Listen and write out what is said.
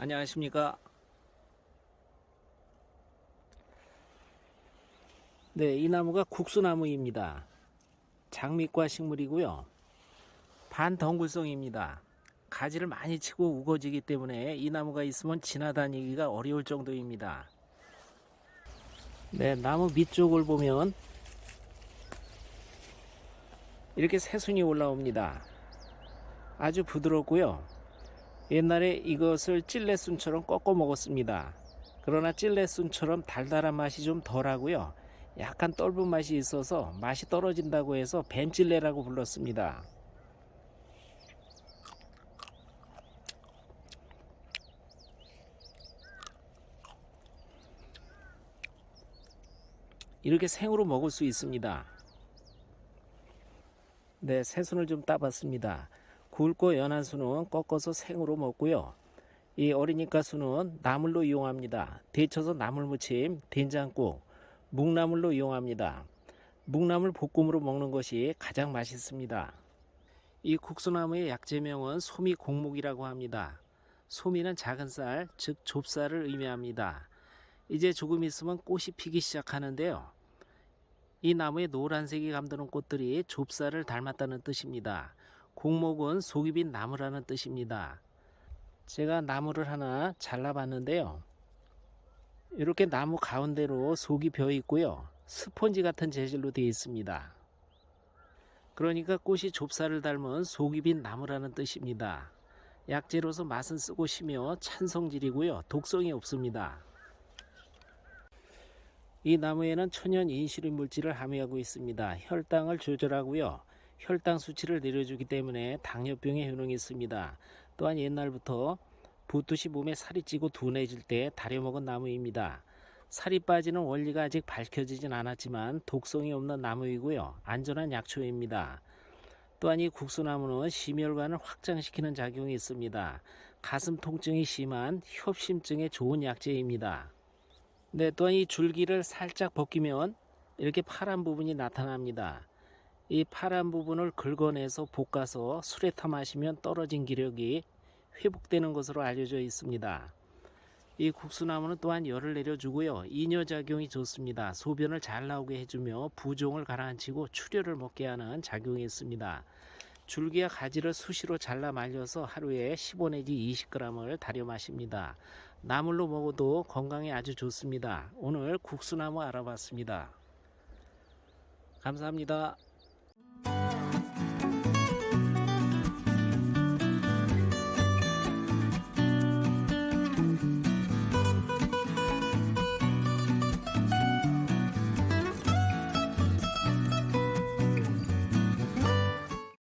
안녕하십니까. 네, 이 나무가 국수나무입니다. 장미과 식물이고요. 반덩굴성입니다. 가지를 많이 치고 우거지기 때문에 이 나무가 있으면 지나다니기가 어려울 정도입니다. 네, 나무 밑쪽을 보면 이렇게 새순이 올라옵니다. 아주 부드럽고요. 옛날에 이것을 찔레순처럼 꺾어 먹었습니다. 그러나 찔레순처럼 달달한 맛이 좀 덜하고요. 약간 떫은 맛이 있어서 맛이 떨어진다고 해서 벤찔레라고 불렀습니다. 이렇게 생으로 먹을 수 있습니다. 네, 새순을 좀 따봤습니다. 굵고 연한 순은 꺾어서 생으로 먹고요. 이 어리니까 순은 나물로 이용합니다. 데쳐서 나물무침, 된장국, 묵나물로 이용합니다. 묵나물 볶음으로 먹는 것이 가장 맛있습니다. 이 국수나무의 약재명은 소미 공목이라고 합니다. 소미는 작은 쌀, 즉 좁쌀을 의미합니다. 이제 조금 있으면 꽃이 피기 시작하는데요. 이 나무에 노란색이 감도는 꽃들이 좁쌀을 닮았다는 뜻입니다. 공목은 속이 빈 나무라는 뜻입니다. 제가 나무를 하나 잘라봤는데요. 이렇게 나무 가운데로 속이 벼 있고요. 스펀지 같은 재질로 되어 있습니다. 그러니까 꽃이 좁쌀을 닮은 속이 빈 나무라는 뜻입니다. 약재로서 맛은 쓰고 시며 찬 성질이고요. 독성이 없습니다. 이 나무에는 천연 인슐린 물질을 함유하고 있습니다. 혈당을 조절하고요. 혈당 수치를 내려주기 때문에 당뇨병에 효능이 있습니다. 또한 옛날부터 부뚜시 몸에 살이 찌고 둔해질 때 다려먹은 나무입니다. 살이 빠지는 원리가 아직 밝혀지진 않았지만 독성이 없는 나무이고요. 안전한 약초입니다. 또한 이 국수나무는 심혈관을 확장시키는 작용이 있습니다. 가슴 통증이 심한 협심증에 좋은 약재입니다. 네, 또한 이 줄기를 살짝 벗기면 이렇게 파란 부분이 나타납니다. 이 파란 부분을 긁어내서 볶아서 술에 타 마시면 떨어진 기력이 회복되는 것으로 알려져 있습니다. 이 국수나무는 또한 열을 내려주고요. 이뇨작용이 좋습니다. 소변을 잘 나오게 해주며 부종을 가라앉히고 출혈을 먹게 하는 작용이 있습니다. 줄기와 가지를 수시로 잘라 말려서 하루에 15 내지 20g을 달여 마십니다. 나물로 먹어도 건강에 아주 좋습니다. 오늘 국수나무 알아봤습니다. 감사합니다.